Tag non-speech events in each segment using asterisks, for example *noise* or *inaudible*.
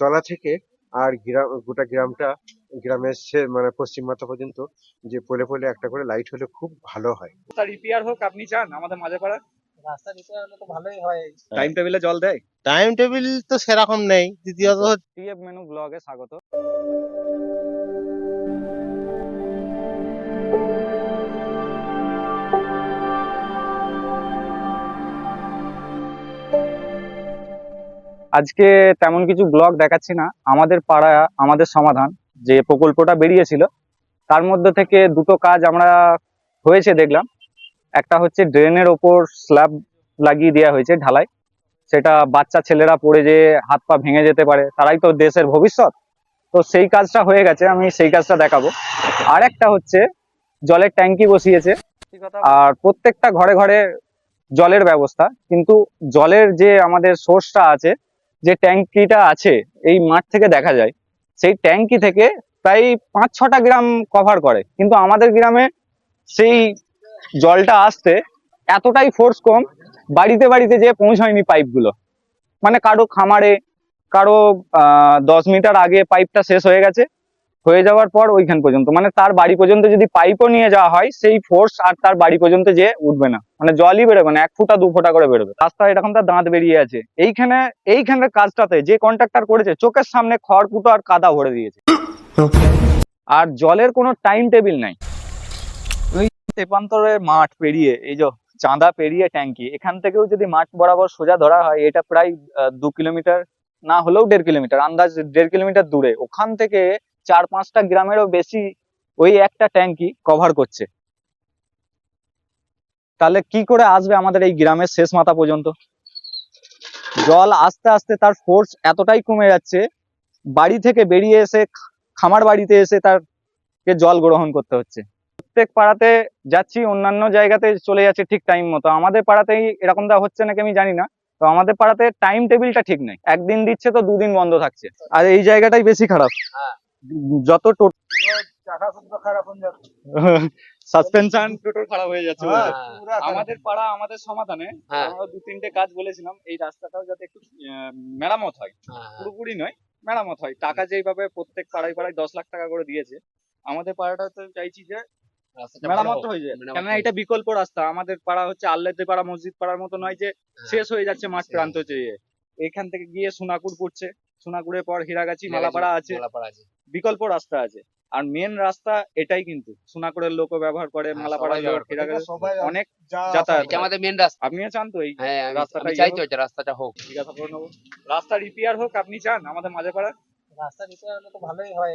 তলা থেকে আর গ্রাম গোটা গ্রামটা গ্রামের সে মানে পশ্চিম মাথা পর্যন্ত যে পলে পলে একটা করে লাইট হলে খুব ভালো হয়। তার রিপেয়ার হোক আপনি চান আমাদের মাঝে পাড়া রাস্তা রিপেয়ার হলে তো ভালোই হয়। টাইম টেবিলে জল দেয়? টাইম টেবিল তো সেরকম নেই। দ্বিতীয়ত টিএফ মেনু ব্লগে স্বাগত। আজকে তেমন কিছু ব্লগ দেখাচ্ছি না। আমাদের পাড়া আমাদের সমাধান যে প্রকল্পটা বেরিয়েছিল তার মধ্যে থেকে দুটো কাজ আমরা হয়েছে দেখলাম। একটা হচ্ছে ড্রেনের ওপর স্ল্যাব লাগিয়ে দেওয়া হয়েছে ঢালাই। সেটা বাচ্চা ছেলেরা পড়ে যে হাত পা ভেঙে যেতে পারে তারাই তো দেশের ভবিষ্যৎ। তো সেই কাজটা হয়ে গেছে আমি সেই কাজটা দেখাবো। আর একটা হচ্ছে জলের ট্যাঙ্কি বসিয়েছে। আর প্রত্যেকটা ঘরে ঘরে জলের ব্যবস্থা কিন্তু জলের যে আমাদের সোর্সটা আছে যে ট্যাঙ্কিটা আছে, এই মাঠ থেকে দেখা যায়, সেই ট্যাঙ্কি থেকে প্রায় পাঁচ ছটা গ্রাম কভার করে। কিন্তু আমাদের গ্রামে সেই জলটা আসতে এতটাই ফোর্স কম, বাড়িতে বাড়িতে যে পৌঁছায়নি পাইপগুলো মানে কারও খামারে, কারও দশ মিটার আগে পাইপটা শেষ হয়ে গেছে। হয়ে যাওয়ার পর ওইখান পর্যন্ত। মানে তার বাড়ি পর্যন্ত যদি পাইপও নিয়ে যাওয়া হয়, সেই ফোর্স আর তার বাড়ি পর্যন্ত যে উঠবে না। মানে জলই বেরোবে না, এক ফুটা, দু ফুটা করে বেরোবে। রাস্তা এরকম তার দাঁত বেরিয়ে আছে। এইখানে, এইখানের কাজটাতে যে কন্ট্রাক্টর করেছে, চোখের সামনে খড় খড়কুটো আর কাদা ভরে দিয়েছে। আর জলের কোনো টাইম টেবিল নাই। ওই তেপান্তরের মাঠ পেরিয়ে, এই যে চাঁদা পেরিয়ে ট্যাঙ্কি, এখান থেকেও যদি মাঠ বরাবর সোজা ধরা হয়, এটা প্রায় দু কিলোমিটার না হলেও দেড় কিলোমিটার, আন্দাজ দেড় কিলোমিটার দূরে। ওখান থেকে চার পাঁচটা গ্রামেরও বেশি ওই একটা ট্যাঙ্কি কভার করছে। তাহলে কি করে আসবে আমাদের এই গ্রামের শেষ মাথা পর্যন্ত? জল আস্তে আস্তে তার ফোর্স এতটাই কমে যাচ্ছে, বাড়ি থেকে বেরিয়ে এসে খামার বাড়িতে এসে তারকে জল গ্রহণ করতে হচ্ছে। প্রত্যেক পাড়াতে যাচ্ছি, অন্যান্য জায়গাতে চলে যাচ্ছে ঠিক টাইম মতো। আমাদের পাড়াতেই এরকমটা হচ্ছে নাকি আমি জানি না, তো আমাদের পাড়াতে টাইম টেবিলটা ঠিক নেই। একদিন দিচ্ছে তো দুদিন বন্ধ থাকছে। আর এই জায়গাটাই বেশি খারাপ। যত হয়ে সাসপেনশন টোটাল খারাপ হয়ে যাচ্ছে বলতে। পুরা খারাপ। আমাদের পাড়া আমাদের সমাধানে হ্যাঁ। আমরা দু তিনটে কাজ বলেছিলাম এই রাস্তাটাও যাতে একটু মেরামত হয়। পুরোপুরি নয় মেরামত হয়। টাকা যেইভাবে প্রত্যেক পাড়ায় পাড়ায় দশ লাখ টাকা করে দিয়েছে আমাদের পাড়াটা তো চাইছি যে মেরামত হয়ে যায়। কেননা এটা বিকল্প রাস্তা। আমাদের পাড়া হচ্ছে আল্লাতে পাড়া মসজিদ পাড়ার মতো নয় যে শেষ হয়ে যাচ্ছে মাঠ প্রান্ত চেয়ে এখান থেকে গিয়ে সোনাকুর পড়ছে সোনাকুরের পর হীরাগাছি মালাপাড়া আছে। বিকল্প রাস্তা আছে। আর মেন রাস্তা এটাই কিন্তু। সোনাকুরের লোকও ব্যবহার করে হ্যাঁ, মালাপাড়া লোক হীরাগাছি অনেক যাতায়াত আমাদের মেন রাস্তা। আপনিও চান তো এই হ্যাঁ রাস্তাটা ইয়ে চাই তো রাস্তাটা হোক। জিজ্ঞাসা করে নেব। রাস্তা রিপেয়ার হোক আপনি চান আমাদের মাঝে পাড়া রাস্তা রিপেয়ার হলে তো ভালোই হয়।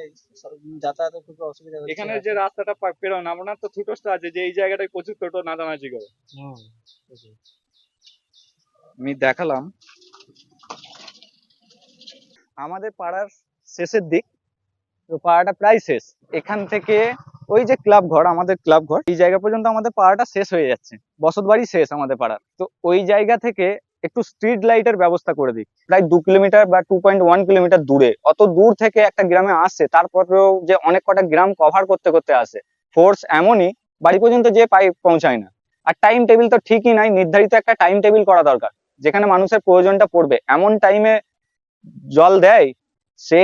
যাতায়াতে খুব অসুবিধা হচ্ছে। এখানে যে রাস্তাটা পেরোন আপনার তো আছে যে এই জায়গাটায় প্রচুর টোটো নাচানাচি করে। আমি দেখালাম। আমাদের পাড়ার শেষের দিক, তো পাড়াটা প্রায় শেষ। এখান থেকে ওই যে ক্লাব ঘর, আমাদের ক্লাব ঘর, এই জায়গা পর্যন্ত আমাদের পাড়াটা শেষ হয়ে যাচ্ছে। বসত বাড়ি শেষ আমাদের পাড়ার। তো ওই জায়গা থেকে একটু স্ট্রিট লাইটের ব্যবস্থা করে দিই। প্রায় দু কিলোমিটার বা টু পয়েন্ট ওয়ান কিলোমিটার দূরে। অত দূর থেকে একটা গ্রামে আসছে তারপরেও যে অনেক কটা গ্রাম কভার করতে করতে আসে। ফোর্স এমনই, বাড়ি পর্যন্ত যে পাই পৌঁছায় না। আর টাইম টেবিল তো ঠিকই নাই, নির্ধারিত একটা টাইম টেবিল করা দরকার, যেখানে মানুষের প্রয়োজনটা পড়বে। এমন টাইমে জল দেয় সে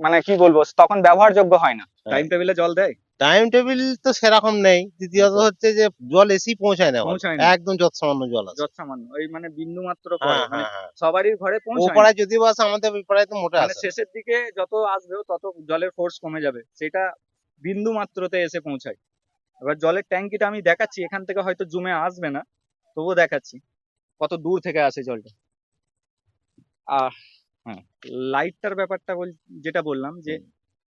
মানে কি বলব তখন ব্যবহারযোগ্য হয় না। টাইম টেবিলে জল দেয়? টাইম টেবিল তো সেরকম নেই। দ্বিতীয়ত হচ্ছে যে জল এসি পৌঁছায় না। একদম যত সামান্য জল আছে। যত সামান্য ওই মানে বিন্দু মাত্র হ্যাঁ পড়ে। মানে হ্যাঁ। হ্যাঁ সবারই ঘরে পৌঁছায়। পাড়ায় যদি বাস আমাদের পাড়ায় তো মোটে মানে আসে না। শেষের দিকে যত আসবে তত জলের ফোর্স কমে যাবে। সেটা বিন্দু মাত্রতে এসে পৌঁছায়। এবার জলের ট্যাঙ্কিটা আমি দেখাচ্ছি। এখান থেকে হয়তো জুমে আসবে না। তবুও দেখাচ্ছি। কত দূর থেকে আসে জলটা। আহ হ্যাঁ লাইটটার ব্যাপারটা বল যেটা বললাম যে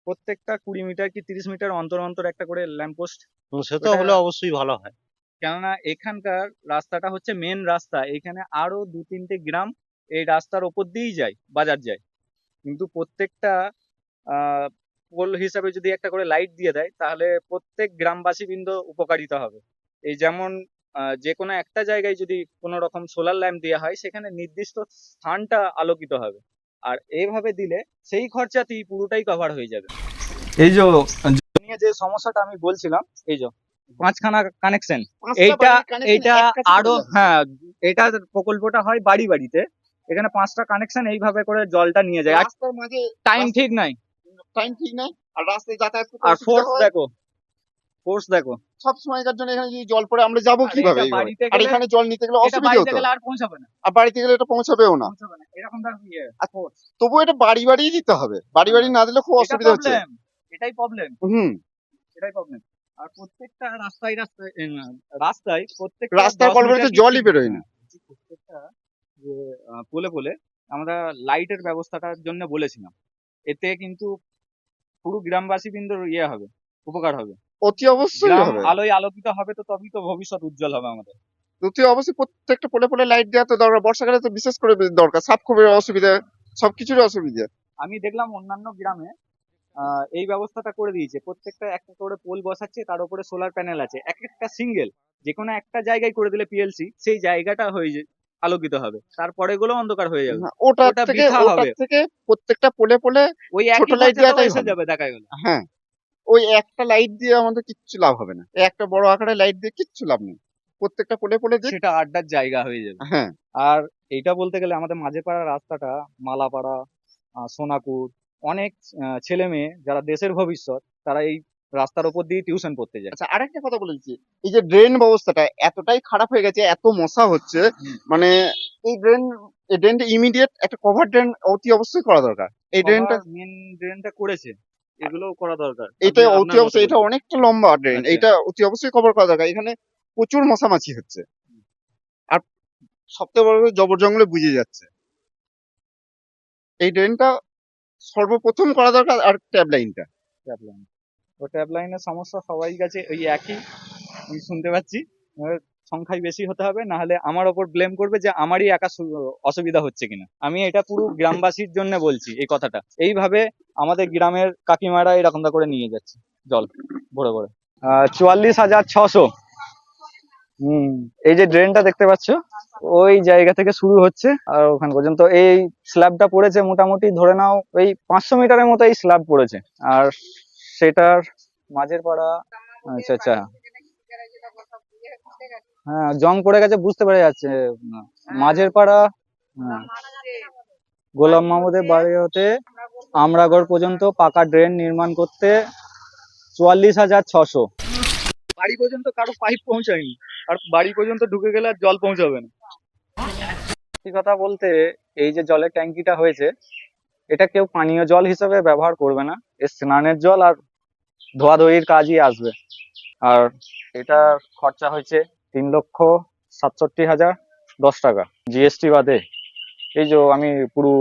প্রত্যেকটা কুড়ি মিটার কি তিরিশ মিটার অন্তর অন্তর একটা করে ল্যাম্পপোস্ট হুম, সে তো হলে অবশ্যই ভালো হয়। কেননা এখানকার রাস্তাটা হচ্ছে মেন রাস্তা এখানে আরও দু তিনটে গ্রাম এই রাস্তার ওপর দিয়েই যায় বাজার যায়। কিন্তু প্রত্যেকটা আহ পোল হিসাবে যদি একটা করে লাইট দিয়ে দেয় তাহলে প্রত্যেক গ্রামবাসী বৃন্দ উপকারিতা হবে। এই যেমন যে কোনো একটা জায়গায় যদি কোনো রকম সোলার ল্যাম্প দেওয়া হয় সেখানে নির্দিষ্ট স্থানটা আলোকিত হবে। আর এইভাবে দিলে সেই খরচাতেই পুরোটাই কভার হয়ে যাবে। এই যে নিয়ে যে সমস্যাটা আমি বলছিলাম এই যে পাঁচখানা কানেকশন এইটা এইটা আরও হ্যাঁ এটা প্রকল্পটা হয় বাড়ি বাড়িতে। এখানে পাঁচটা কানেকশন এইভাবে করে জলটা নিয়ে যায়। টাইম ঠিক নাই। টাইম ঠিক নাই। আর রাস্তায় যাতায়াত করতে আর ফোর্স দেখো ফোর্স দেখো। সব সময়কার জন্য এখানে যদি জল পড়ে আমরা যাব কীভাবে আর এখানে জল নিতে গেলে অসুবিধা হতো। আর পৌঁছাবে না। আর বাড়িতে গেলে এটা পৌঁছাবেও না। এরকম ইয়ে। তবু এটা বাড়ি বাড়ি দিতে হবে। বাড়ি বাড়ি না দিলে খুব অসুবিধা হচ্ছে। এটাই প্রবলেম হুম। এটাই প্রবলেম আর প্রত্যেকটা রাস্তায় রাস্তায় রাস্তায় প্রত্যেকটা রাস্তার দশ কলবেতে জলই বেরোয় না। প্রত্যেকটা যে পোলে পোলে আমরা লাইটের ব্যবস্থাটার জন্য বলেছিলাম। এতে কিন্তু পুরো গ্রামবাসী কিন্তু ইয়ে হবে উপকার হবে। অতি অবশ্যই গ্রাম হবে। আলোয় আলোকিত হবে তো তবেই তো ভবিষ্যৎ উজ্জ্বল হবে আমাদের। অতি অবশ্যই প্রত্যেকটা পোলে পোলে লাইট দেওয়া তো দরকার। বর্ষাকালে তো বিশেষ করে দরকার। সাপ খুবের অসুবিধা সবকিছুর অসুবিধা। আমি দেখলাম অন্যান্য গ্রামে এই ব্যবস্থাটা করে দিয়েছে। প্রত্যেকটা একটা করে পোল বসাচ্ছে তার উপরে সোলার প্যানেল আছে। এক একটা সিঙ্গেল যে কোনো একটা জায়গায় করে দিলে পিএলসি সেই জায়গাটা হয়ে আলোকিত হবে। তারপরে গুলো অন্ধকার হয়ে যাবে। ওটা থেকে হবে। থেকে প্রত্যেকটা পোলে পোলে ওই একই খরচাটাও দেওয়াটাই এসে যাবে দেখা গেল। হ্যাঁ। ওই একটা লাইট দিয়ে আমাদের কিচ্ছু লাভ হবে না। একটা বড় আকারে লাইট দিয়ে কিচ্ছু লাভ নেই। প্রত্যেকটা পোলে পোলে দিক সেটা আড্ডার জায়গা হয়ে যাবে। হ্যাঁ। আর এটা বলতে গেলে আমাদের মাঝেপাড়া রাস্তাটা মালাপাড়া সোনাকুর অনেক ছেলে মেয়ে যারা দেশের ভবিষ্যৎ তারা এই রাস্তার উপর দিয়ে টিউশন পড়তে যায়। আচ্ছা আরেকটা কথা বলে দিচ্ছি। এই যে ড্রেন ব্যবস্থাটা এতটাই খারাপ হয়ে গেছে এত মশা হচ্ছে মানে এই ড্রেন এই ড্রেনটা ইমিডিয়েট একটা কভার ড্রেন অতি অবশ্যই করা দরকার। এই ড্রেনটা মেন ড্রেনটা করেছে। এগুলোও করা দরকার। এটা অতি অবশ্যই এটা অনেকটা লম্বা ড্রেন আচ্ছা। এটা অতি অবশ্যই কভার করা দরকার। এখানে প্রচুর মশামাছি হচ্ছে। আর সবথেকে বড় জবর জঙ্গলে বুঝে যাচ্ছে। এই ড্রেনটা সর্বপ্রথম করা দরকার আর ট্যাব লাইনটা ট্যাপ লাইন ও ট্যাপ লাইনের সমস্যা সবাই কাছে ওই একই। আমি শুনতে পাচ্ছি। সংখ্যায় বেশি হতে হবে না হলে আমার ওপর ব্লেম করবে যে আমারই একা অসুবিধা হচ্ছে কিনা। আমি এটা পুরো গ্রামবাসীর জন্য বলছি এই কথাটা। এইভাবে আমাদের গ্রামের কাকিমারা এরকমটা করে নিয়ে যাচ্ছে জল, ভরে ভরে। চুয়াল্লিশ হাজার ছশো। হম, এই যে ড্রেনটা দেখতে পাচ্ছ, ওই জায়গা থেকে শুরু হচ্ছে, আর ওখান পর্যন্ত এই স্ল্যাবটা পড়েছে মোটামুটি, ধরে নাও ওই পাঁচশো মিটারের মতো এই স্ল্যাব পড়েছে। আর সেটার মাঝের পাড়া আচ্ছা আচ্ছা। হ্যাঁ জং পড়ে গেছে, বুঝতে পেরে যাচ্ছে মাঝের পাড়া গোলাম মাহমুদের বাড়ি হতে আমরাগড় পর্যন্ত পাকা ড্রেন নির্মাণ করতে চুয়াল্লিশ হাজার ছশো। বাড়ি পর্যন্ত কারও পাইপ পৌঁছায়নি। আর বাড়ি পর্যন্ত ঢুকে গেলে আর জল পৌঁছাবে না। সত্যি কথা বলতে এই যে জলের ট্যাঙ্কিটা হয়েছে এটা কেউ পানীয় জল হিসেবে ব্যবহার করবে না। এর স্নানের জল আর ধোয়াধুয়ির কাজই আসবে। আর এটা খরচা হয়েছে তিন লক্ষ সাতষট্টি হাজার দশ টাকা। জিএসটি বাদে এই যে আমি পুরো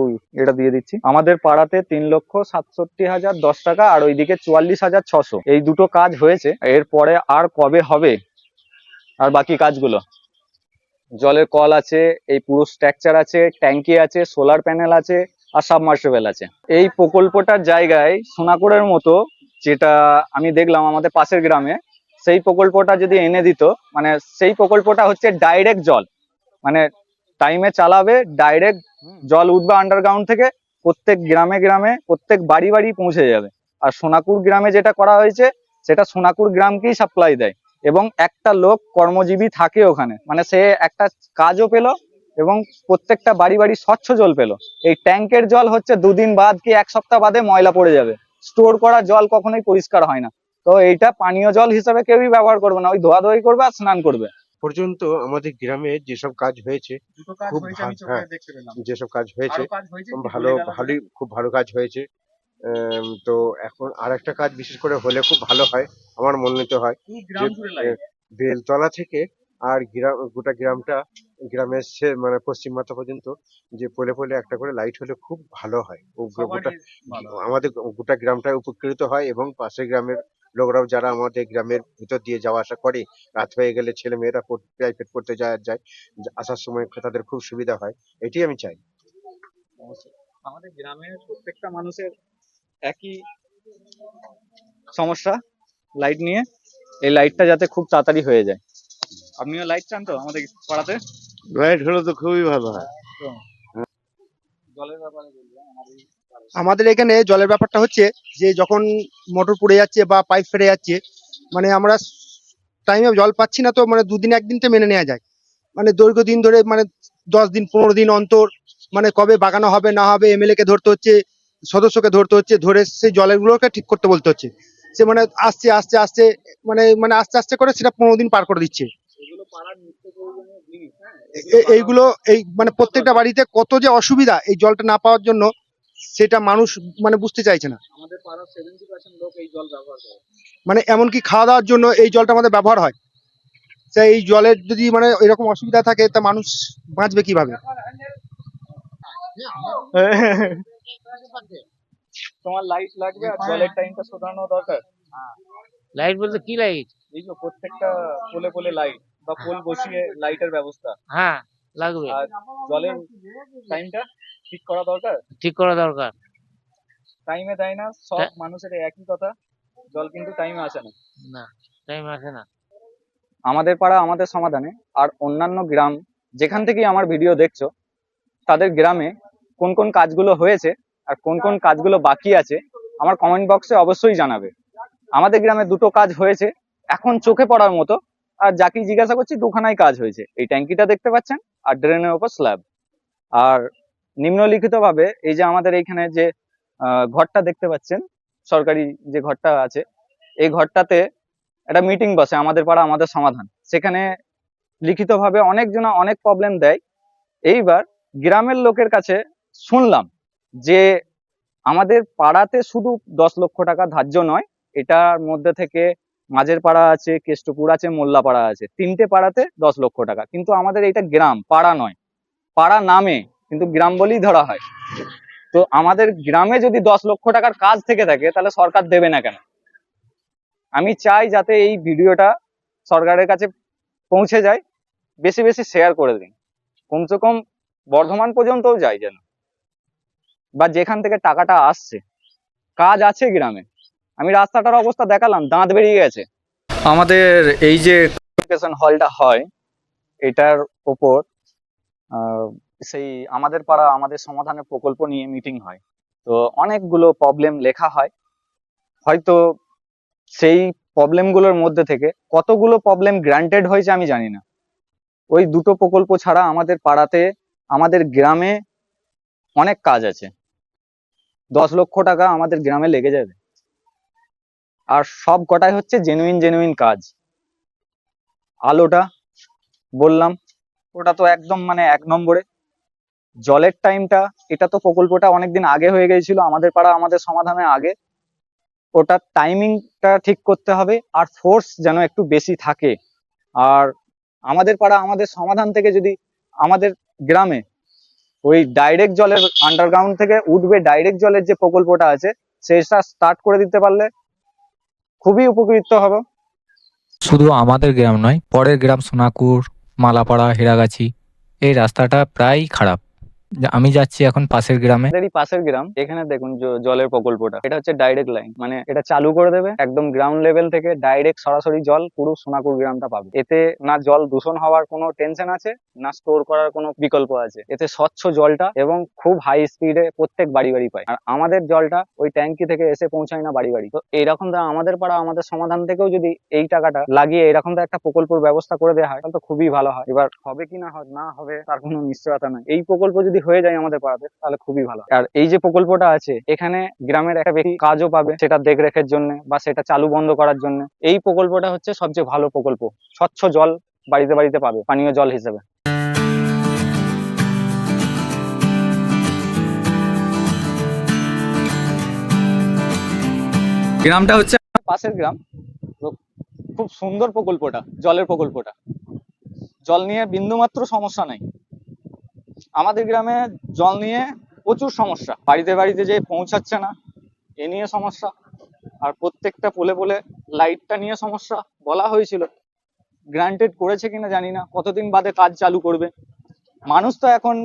এটা দিয়ে দিচ্ছি। আমাদের পাড়াতে তিন লক্ষ সাতষট্টি হাজার দশ টাকা আর ওইদিকে চুয়াল্লিশ হাজার ছশো। এই দুটো কাজ হয়েছে। এরপরে আর কবে হবে? আর বাকি কাজগুলো? জলের কল আছে, এই পুরো স্ট্রাকচার আছে, ট্যাঙ্কি আছে সোলার প্যানেল আছে, আর সাবমার্সেবেল আছে। এই প্রকল্পটার জায়গায় সোনাকুরের মতো যেটা আমি দেখলাম আমাদের পাশের গ্রামে, সেই প্রকল্পটা যদি এনে দিত মানে সেই প্রকল্পটা হচ্ছে ডাইরেক্ট জল। মানে টাইমে চালাবে ডাইরেক্ট জল উঠবে আন্ডারগ্রাউন্ড থেকে প্রত্যেক গ্রামে গ্রামে প্রত্যেক বাড়ি বাড়ি পৌঁছে যাবে। আর সোনাকুর গ্রামে যেটা করা হয়েছে সেটা সোনাকুর গ্রামকেই সাপ্লাই দেয়। এবং একটা লোক কর্মজীবী থাকে ওখানে। মানে সে একটা কাজও পেল এবং প্রত্যেকটা বাড়ি বাড়ি স্বচ্ছ জল পেল। এই ট্যাঙ্কের জল হচ্ছে দুদিন বাদ কি এক সপ্তাহ বাদে ময়লা পড়ে যাবে। স্টোর করা জল কখনোই পরিষ্কার হয় না। তো এইটা পানীয় জল হিসেবে কেউই ব্যবহার করবে না। ওই ধোয়াধুয়ি করবে আর স্নান করবে। পর্যন্ত আমাদের গ্রামে যেসব কাজ হয়েছে খুব ভালো, হ্যাঁ। যেসব কাজ হয়েছে ভালো ভালোই খুব ভালো কাজ হয়েছে। তো এখন আর একটা কাজ বিশেষ করে হলে খুব ভালো হয় আমার মনে তো হয় যে বেলতলা থেকে আর গ্রাম গোটা গ্রামটা গ্রামের সে মানে পশ্চিম মাথা পর্যন্ত যে পোলে পোলে একটা করে লাইট হলে খুব ভালো হয়। ও গোটা আমাদের গোটা গ্রামটা উপকৃত হয় এবং পাশের গ্রামের লোকরাও যারা আমাদের গ্রামের ভিতর দিয়ে যাওয়া আসা করে রাত হয়ে গেলে ছেলে মেয়েরা প্রাইভেট পড়তে যায় যায় আসার সময় তাদের খুব সুবিধা হয়। এটাই আমি চাই। আমাদের গ্রামের প্রত্যেকটা মানুষের একই সমস্যা লাইট নিয়ে। এই লাইটটা যাতে খুব তাড়াতাড়ি হয়ে যায়। আপনিও লাইট চান তো আমাদের পাড়াতে? লাইট হলে তো খুবই ভালো হয়। জলের ব্যাপারে বললাম আমাদের আমাদের এখানে জলের ব্যাপারটা হচ্ছে যে যখন মোটর পড়ে যাচ্ছে বা পাইপ ফেটে যাচ্ছে মানে আমরা টাইমে জল পাচ্ছি না তো মানে দুদিন একদিনতে মেনে নেওয়া যায়। মানে দৈর্ঘ্য দিন ধরে মানে দশ দিন, পনেরো দিন অন্তর মানে কবে বাগানো হবে, না হবে এমএলএ কে ধরতে হচ্ছে, সদস্যকে ধরতে হচ্ছে, ধরে সেই জলের গুলোকে ঠিক করতে বলতে হচ্ছে। সে মানে আসছে আসছে আসছে মানে মানে আস্তে আস্তে করে সেটা পনেরো দিন পার করে দিচ্ছে। এইগুলো, এই মানে প্রত্যেকটা বাড়িতে কত যে অসুবিধা এই জলটা না পাওয়ার জন্য সেটা মানুষ মানে বুঝতে চাইছে না। আমাদের পাড়ার সেভেন্টি পার্সেন্ট লোক এই জল ব্যবহার করে। মানে এমনকি খাওয়া দাওয়ার জন্য এই জলটা আমাদের ব্যবহার হয়। তা এই জলের যদি মানে এরকম অসুবিধা থাকে তা মানুষ বাঁচবে কীভাবে? *laughs* তোমার লাইট লাগবে আর জলের টাইমটা শোধানো দরকার। লাইট বলতে কি লাইট এই যে প্রত্যেকটা পোলে পোলে লাইট বা পোল বসিয়ে লাইটের ব্যবস্থা। হ্যাঁ লাগবে। আর জলের টাইমটা ঠিক করা দরকার? ঠিক করা দরকার। টাইমে দেয় না সব হ্যাঁ। মানুষের একই কথা জল কিন্তু টাইমে আসে না। না টাইম আসে না। আমাদের পাড়া আমাদের সমাধানে আর অন্যান্য গ্রাম যেখান থেকেই আমার ভিডিও দেখছ তাদের গ্রামে কোন কোন কাজগুলো হয়েছে আর কোন কোন কাজগুলো বাকি আছে আমার কমেন্ট বক্সে অবশ্যই জানাবে। আমাদের গ্রামে দুটো কাজ হয়েছে এখন চোখে পড়ার মতো আর যাকে জিজ্ঞাসা করছি দুখানাই কাজ হয়েছে। এই ট্যাঙ্কিটা দেখতে পাচ্ছেন আর ড্রেনের ওপর স্ল্যাব আর নিম্নলিখিতভাবে এই যে আমাদের এইখানে যে ঘরটা দেখতে পাচ্ছেন, সরকারি যে ঘরটা আছে, এই ঘরটাতে একটা মিটিং বসে, আমাদের পাড়া, আমাদের সমাধান। সেখানে লিখিতভাবে অনেকজনা অনেক প্রবলেম দেয়। এইবার গ্রামের লোকের কাছে শুনলাম যে, আমাদের পাড়াতে শুধু দশ লক্ষ টাকা ধার্য নয়, এটার মধ্যে থেকে মাঝের পাড়া আছে, কেষ্টপুর আছে, মোল্লাপাড়া আছে, তিনটে পাড়াতে দশ লক্ষ টাকা। কিন্তু আমাদের এটা গ্রাম, পাড়া নয়। পাড়া নামে কিন্তু গ্রাম বলেই ধরা হয়। তো আমাদের গ্রামে যদি দশ লক্ষ টাকার কাজ থেকে থাকে, তাহলে সরকার দেবে না কেন? আমি চাই যাতে এই ভিডিওটা সরকারের কাছে পৌঁছে যায়, বেশি বেশি শেয়ার করে দিন। কমসে কম বর্ধমান পর্যন্তও যায় যেন। বা যেখান থেকে টাকাটা আসছে। কাজ আছে গ্রামে। আমি রাস্তাটার অবস্থা দেখালাম, দাঁত বেরিয়ে গেছে। আমাদের এই যে হলটা হয়, এটার ওপর সেই আমাদের পাড়া, আমাদের সমাধানের প্রকল্প নিয়ে মিটিং হয়। তো অনেকগুলো প্রবলেম লেখা হয়। হয়তো সেই প্রবলেমগুলোর মধ্যে থেকে কতগুলো প্রবলেম গ্রান্টেড হয়েছে আমি জানি না। ওই দুটো প্রকল্প ছাড়া আমাদের পাড়াতে, আমাদের গ্রামে অনেক কাজ আছে। দশ লক্ষ টাকা আমাদের গ্রামে লেগে যাবে। আর সব কটাই হচ্ছে জেনুইন জেনুইন কাজ। আলোটা বললাম, ওটা তো একদম মানে এক নম্বরে। জলের টাইমটা এটা তো প্রকল্পটা অনেকদিন আগে হয়ে গিয়েছিল, আমাদের পাড়া আমাদের সমাধানে আগে। ওটার টাইমিংটা ঠিক করতে হবে, আর ফোর্স যেন একটু বেশি থাকে। আর আমাদের পাড়া আমাদের সমাধান থেকে যদি আমাদের গ্রামে ওই ডাইরেক্ট জলের আন্ডারগ্রাউন্ড থেকে উঠবে ডাইরেক্ট জলের যে প্রকল্পটা আছে, সেটা স্টার্ট করে দিতে পারলে খুবই উপকৃত হব। শুধু আমাদের গ্রাম নয়, পরের গ্রাম সোনাকুর, মালাপাড়া, হেরাগাছি, এই রাস্তাটা প্রায়ই খারাপ। আমি যাচ্ছি এখন পাশের গ্রামে। আমাদেরই পাশের গ্রাম, এখানে দেখুন জলের প্রকল্পটা। এটা হচ্ছে ডাইরেক্ট লাইন মানে এটা চালু করে দেবে, একদম গ্রাউন্ড লেভেল থেকে ডাইরেক্ট সরাসরি জল পুরো সোনাকুর গ্রামটা পাবে। এতে না জল দূষণ হওয়ার কোনো টেনশন আছে, না স্টোর করার কোনো বিকল্প আছে। এতে স্বচ্ছ জলটা এবং খুব হাই স্পিডে প্রত্যেক বাড়ি বাড়ি পায়। আর আমাদের জলটা ওই ট্যাঙ্কি থেকে এসে পৌঁছায় না বাড়ি বাড়ি। তো এইরকম ধর আমাদের পাড়া, আমাদের সমাধান থেকেও যদি এই টাকাটা লাগিয়ে এরকম একটা প্রকল্পের ব্যবস্থা করে দেওয়া হয়, তাহলে তো খুবই ভালো হয়। এবার হবে কি না হয়- না হবে তার কোনো নিশ্চয়তা নাই। এই প্রকল্প যদি হয়ে যায় আমাদের পাড়াতে তাহলে খুবই ভালো আর এই যে প্রকল্পটা আছে এখানে গ্রামের একটা ব্যক্তি কাজও পাবে সেটা দেখরেখের জন্য বা সেটা চালু বন্ধ করার জন্য। এই প্রকল্পটা হচ্ছে সবচেয়ে ভালো প্রকল্প। স্বচ্ছ জল বাড়িতে বাড়িতে পাবে পানীয় জল হিসেবে। গ্রামটা হচ্ছে পাশের গ্রাম। খুব সুন্দর প্রকল্পটা জলের প্রকল্পটা। জল নিয়ে বিন্দুমাত্র সমস্যা নাই। আমাদের গ্রামে জল নিয়ে প্রচুর সমস্যা। বাড়িতে বাড়িতে যে পৌঁছাচ্ছে না, এ নিয়ে সমস্যা। আর প্রত্যেকটা পোলে পোলে লাইটটা নিয়ে সমস্যা বলা হয়েছিল। গ্রান্টেড করেছে কিনা জানি না, কতদিন বাদে কাজ চালু করবে। মানুষ তো এখন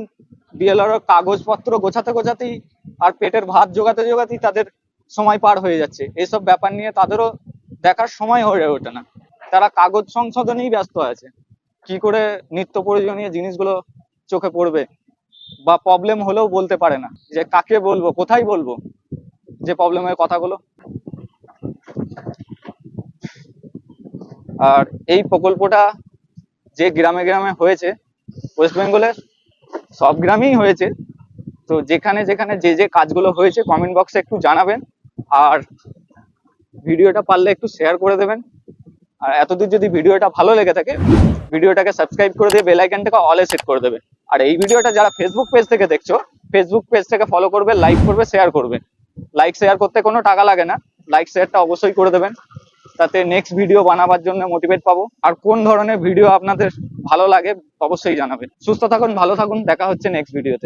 বিএলআর কাগজপত্র গোছাতে গোছাতেই আর পেটের ভাত জোগাতে জোগাতেই তাদের সময় পার হয়ে যাচ্ছে। এইসব ব্যাপার নিয়ে তাদেরও দেখার সময় হয়ে ওঠে না। তারা কাগজ সংশোধনেই ব্যস্ত আছে। কি করে নিত্য প্রয়োজনীয় জিনিসগুলো চোখে পড়বে বা প্রবলেম হলেও বলতে পারে না। যে কাকে বলব, কোথায় বলব যে প্রবলেমের কথাগুলো? আর এই প্রকল্পটা যে গ্রামে গ্রামে হয়েছে ওয়েস্ট বেঙ্গলের সব গ্রামেই হয়েছে। তো যেখানে যেখানে যে যে কাজগুলো হয়েছে কমেন্ট বক্সে একটু জানাবেন। আর ভিডিওটা পারলে একটু শেয়ার করে দেবেন। আর এতদূর যদি ভিডিওটা ভালো লেগে থাকে, ভিডিওটাকে সাবস্ক্রাইব করে দিয়ে বেল আইকনটাকে অলে সেট করে দেবে। আর এই ভিডিওটা যারা ফেসবুক পেজ থেকে দেখছ ফেসবুক পেজ থেকে ফলো করবে লাইক করবে শেয়ার করবে। লাইক শেয়ার করতে কোনো টাকা লাগে না। লাইক শেয়ারটা অবশ্যই করে দেবেন। তাতে নেক্সট ভিডিও বানাবার জন্য মোটিভেট পাবো। আর কোন ধরনের ভিডিও আপনাদের ভালো লাগে, অবশ্যই জানাবেন। সুস্থ থাকুন, ভালো থাকুন। দেখা হচ্ছে নেক্সট ভিডিওতে